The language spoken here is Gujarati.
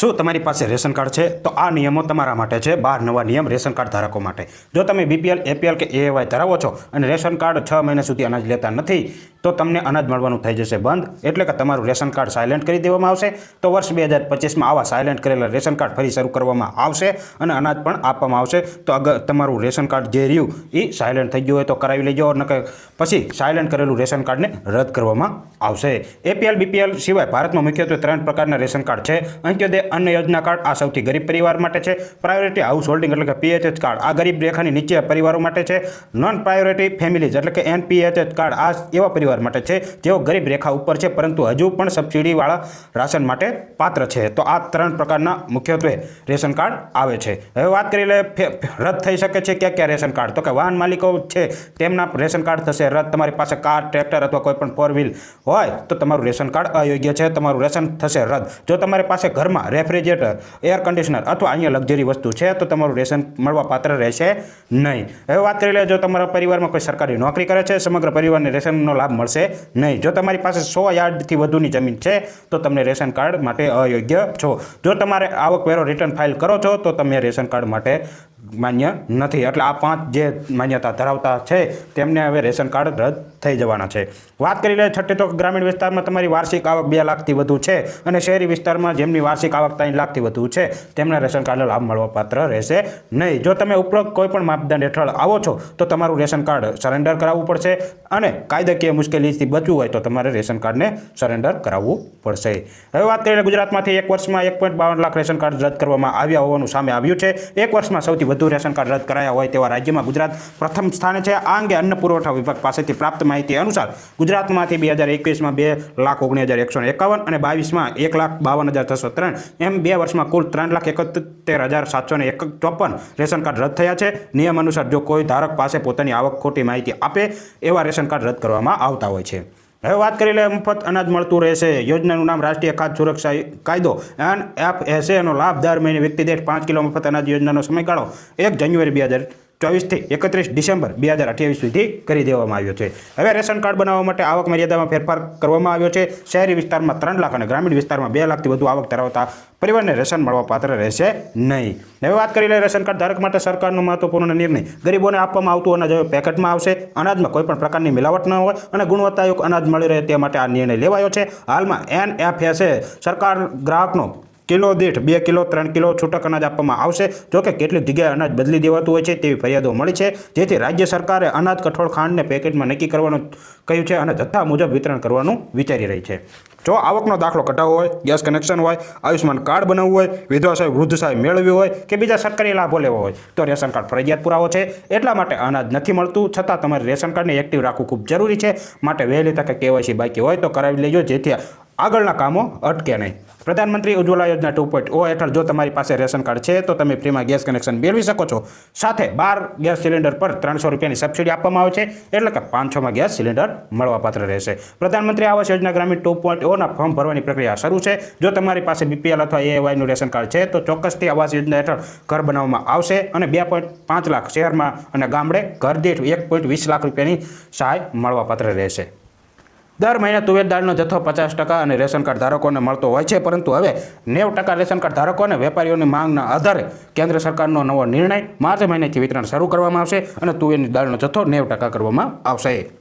શું તમારી પાસે રેશન કાર્ડ છે? તો આ નિયમો તમારા માટે છે. બાર નવા નિયમ રેશન કાર્ડ ધારકો માટે. જો તમે બીપીએલ, એપીએલ કે એવાય ધરાવો છો અને રેશન કાર્ડ છ મહિના સુધી અનાજ લેતા નથી, તો તમને અનાજ મળવાનું થઈ જશે બંધ. એટલે કે તમારું રેશન કાર્ડ સાયલેન્ટ કરી દેવામાં આવશે. તો વર્ષ બે હજાર પચીસમાં આવા સાયલેન્ટ કરેલા રેશન કાર્ડ ફરી શરૂ કરવામાં આવશે અને અનાજ પણ આપવામાં આવશે. તો અગર તમારું રેશન કાર્ડ જે રહ્યું એ સાયલેન્ટ થઈ ગયું હોય તો કરાવી લેજો નકર પછી સાયલેન્ટ કરેલું રેશન કાર્ડને રદ કરવામાં આવશે. એપીએલ, બીપીએલ સિવાય ભારતમાં મુખ્યત્વે ત્રણ પ્રકારના રેશન કાર્ડ છે. અંત્યોદય અન્ન યોજના કાર્ડ આ સૌથી ગરીબ પરિવાર માટે છે. પ્રાયોરિટી હાઉસ હોલ્ડિંગ એટલે કે પીએચએચ કાર્ડ આ ગરીબ રેખાની નીચે પરિવારો માટે છે. નોન પ્રાયોરિટી ફેમિલીઝ એટલે કે એનપીએચએચ કાર્ડ આ એવા પરિવાર માટે છે જેઓ ગરીબ રેખા ઉપર છે, પરંતુ હજુ પણ સબસિડીવાળા રાશન માટે પાત્ર છે. તો આ ત્રણ પ્રકારના મુખ્યત્વે રેશન કાર્ડ આવે છે. હવે વાત કરી લે રદ થઈ શકે છે ક્યાં ક્યાં રેશન કાર્ડ? તો કે વાહન માલિકો છે, તેમના રેશન કાર્ડ થશે. રદ. તમારી પાસે કાર, ટ્રેક્ટર અથવા કોઈપણ ફોર વ્હીલ હોય તો તમારું રેશન કાર્ડ અયોગ્ય છે. તમારું રેશન થશે રદ. જો તમારી પાસે ઘરમાં રેફ્રિજરેટર, એર કન્ડિશનર અથવા અહીંયા લક્ઝરી વસ્તુ છે, તો તમારું રેશન મળવા પાત્ર રહેશે નહીં. હવે વાત કરી લે, જો તમારા પરિવારમાં કોઈ સરકારી નોકરી કરે છે, સમગ્ર પરિવારને રેશનનો લાભ મળશે નહીં. જો તમારી પાસે સો યાર્ડથી વધુની જમીન છે, તો તમને રેશન કાર્ડ માટે અયોગ્ય છો. જો તમારે આવકવેરો રિટર્ન ફાઇલ કરો છો, તો તમે રેશન કાર્ડ માટે માન્ય નથી. એટલે આ પાંચ જે માન્યતા ધરાવતા છે, તેમને હવે રેશન કાર્ડ રદ થઈ જવાના છે. વાત કરી લે છઠ્ઠી તો ગ્રામીણ વિસ્તારમાં તમારી વાર્ષિક આવક બે લાખથી વધુ છે અને શહેરી વિસ્તારમાં જેમની વાર્ષિક આવક ત્રણ લાખથી વધુ છે, તેમને રેશન કાર્ડનો લાભ મળવાપાત્ર રહેશે નહીં. જો તમે ઉપરોક્ત કોઈ પણ માપદંડ હેઠળ આવો છો, તો તમારું રેશન કાર્ડ સરેન્ડર કરાવવું પડશે અને કાયદાકીય મુશ્કેલીથી બચવું હોય તો તમારે રેશન કાર્ડને સરેન્ડર કરાવવું પડશે. હવે વાત કરીએ ગુજરાતમાંથી એક વર્ષમાં એક લાખ રેશન કાર્ડ રદ કરવામાં આવ્યા હોવાનું સામે આવ્યું છે. એક વર્ષમાં સૌથી વધુ રેશન કાર્ડ રદ કરાયા હોય તેવા રાજ્યમાં ગુજરાત પ્રથમ સ્થાને છે. આ અંગે અન્ન પુરવઠા વિભાગ પાસેથી પ્રાપ્ત માહિતી અનુસાર ગુજરાતમાંથી બે હજાર એકવીસમાં બે લાખ ઓગણી હજાર એકસો એકાવન અને બાવીસમાં એક લાખ બાવન હજાર છસો ત્રણ. એમ બે વર્ષમાં કુલ ત્રણ લાખ એકોતેર હજાર સાતસો ને એક ચોપન રેશન કાર્ડ રદ થયા છે. નિયમ અનુસાર જો કોઈ ધારક પાસે પોતાની આવક ખોટી માહિતી આપે એવા રેશન કાર્ડ રદ કરવામાં આવતા હોય છે. હવે વાત કરી લે, મફત અનાજ મળતું રહેશે. યોજનાનું નામ રાષ્ટ્રીય ખાદ્ય સુરક્ષા કાયદો એન એફ એનો લાભ દર મહિને વ્યક્તિ દીઠ પાંચ કિલો મફત અનાજ યોજનાનો સમયગાળો, એક જાન્યુઆરી બે હજાર ચોવીસથી એકત્રીસ ડિસેમ્બર બે હજાર અઠ્યાવીસ સુધી કરી દેવામાં આવ્યો છે. હવે રેશન કાર્ડ બનાવવા માટે આવક મર્યાદામાં ફેરફાર કરવામાં આવ્યો છે. શહેરી વિસ્તારમાં ત્રણ લાખ અને ગ્રામીણ વિસ્તારમાં બે લાખથી વધુ આવક ધરાવતા પરિવારને રેશન મળવા પાત્ર રહેશે નહીં. હવે વાત કરી લઈએ રેશન કાર્ડ ધારક માટે સરકારનો મહત્વપૂર્ણ નિર્ણય. ગરીબોને આપવામાં આવતું અનાજ હવે પેકેટમાં આવશે. અનાજમાં કોઈ પણ પ્રકારની મિલાવટ ન હોય અને ગુણવત્તાયુક્ત અનાજ મળી રહે તે માટે આ નિર્ણય લેવાયો છે. હાલમાં એનએફએસએ સરકાર ગ્રાહકનો કિલો દીઠ બે કિલો, ત્રણ કિલો છૂટક અનાજ આપવામાં આવશે. જોકે કેટલીક જગ્યાએ અનાજ બદલી દેવાતું હોય છે તેવી ફરિયાદો મળી છે. જેથી રાજ્ય સરકારે અનાજ કઠોળ ખાંડને પેકેટમાં નક્કી કરવાનું કહ્યું છે અને જથ્થા મુજબ વિતરણ કરવાનું વિચારી રહી છે. જો આવકનો દાખલો કઢાવવો હોય, ગેસ કનેક્શન હોય, આયુષ્યમાન કાર્ડ બનાવવું હોય, વિધવા સાહેબ, વૃદ્ધ સાહેબ મેળવ્યું હોય કે બીજા સરકારી લાભો લેવો હોય, તો રેશન કાર્ડ ફરજિયાત પુરાવો છે. એટલા માટે અનાજ નથી મળતું, છતાં તમારે રેશન કાર્ડને એક્ટિવ રાખવું ખૂબ જરૂરી છે. માટે વહેલી તકે કેવાયસી બાકી હોય તો કરાવી લેજો, જેથી આગળના કામો અટકે નહીં. પ્રધાનમંત્રી ઉજ્જવલા યોજના ટુ પોઈન્ટ ઓ હેઠળ જો તમારી પાસે રેશન કાર્ડ છે, તો તમે ફ્રીમાં ગેસ કનેક્શન મેળવી શકો છો. સાથે બાર ગેસ સિલિન્ડર પર ત્રણસો રૂપિયાની સબસિડી આપવામાં આવે છે, એટલે કે પાંચસોમાં ગેસ સિલિન્ડર મળવાપાત્ર રહેશે. પ્રધાનમંત્રી આવાસ યોજના ગ્રામીણ ટુ પોઈન્ટ ઓના ફોર્મ ભરવાની પ્રક્રિયા શરૂ છે. જો તમારી પાસે બીપીએલ અથવા એવાયનું રેશન કાર્ડ છે, તો ચોક્કસથી આવાસ યોજના હેઠળ ઘર બનાવવામાં આવશે અને બે પાંચ લાખ શહેરમાં અને ગામડે ઘર દીઠ એક પોઈન્ટ વીસ લાખ રૂપિયાની સહાય મળવાપાત્ર રહેશે. દર મહિને તુવેર દાળનો જથ્થો પચાસ ટકા અને રેશન કાર્ડ ધારકોને મળતો હોય છે, પરંતુ હવે નેવ ટકા રેશન કાર્ડ ધારકોને વેપારીઓની માંગના આધારે કેન્દ્ર સરકારનો નવો નિર્ણય માર્ચ મહિનેથી વિતરણ શરૂ કરવામાં આવશે અને તુવેરની દાળનો જથ્થો નેવ ટકા કરવામાં આવશે.